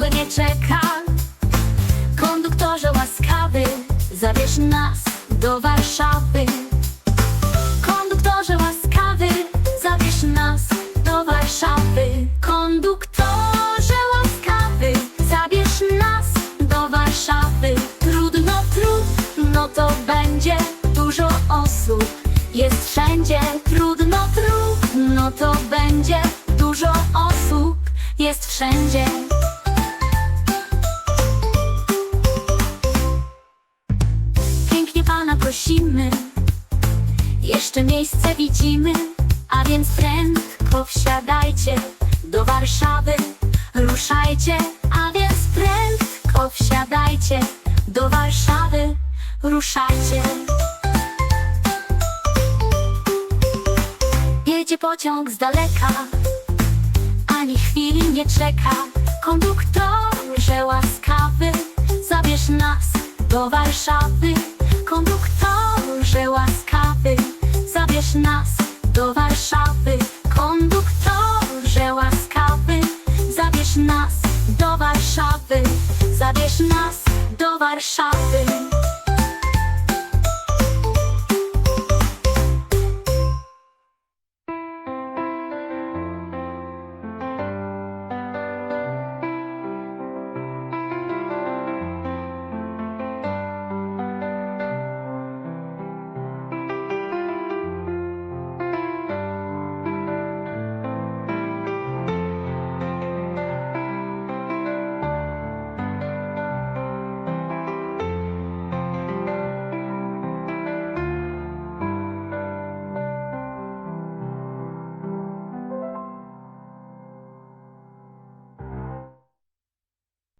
nie czeka. Konduktorze łaskawy, zabierz nas do Warszawy. Konduktorze łaskawy, zabierz nas do Warszawy. Konduktorze łaskawy, zabierz nas do Warszawy. Trudno, trudno to będzie, dużo osób jest wszędzie. Trudno, trudno to będzie, dużo osób jest wszędzie. Prosimy, jeszcze miejsce widzimy, a więc prędko wsiadajcie do Warszawy. Ruszajcie, a więc prędko wsiadajcie do Warszawy. Ruszajcie. Jedzie pociąg z daleka, ani chwili nie czeka. Konduktorze łaskawy, zabierz nas do Warszawy. Konduktorze łaskawy, zabierz nas do Warszawy. Konduktorze łaskawy, zabierz nas do Warszawy. Zabierz nas do Warszawy.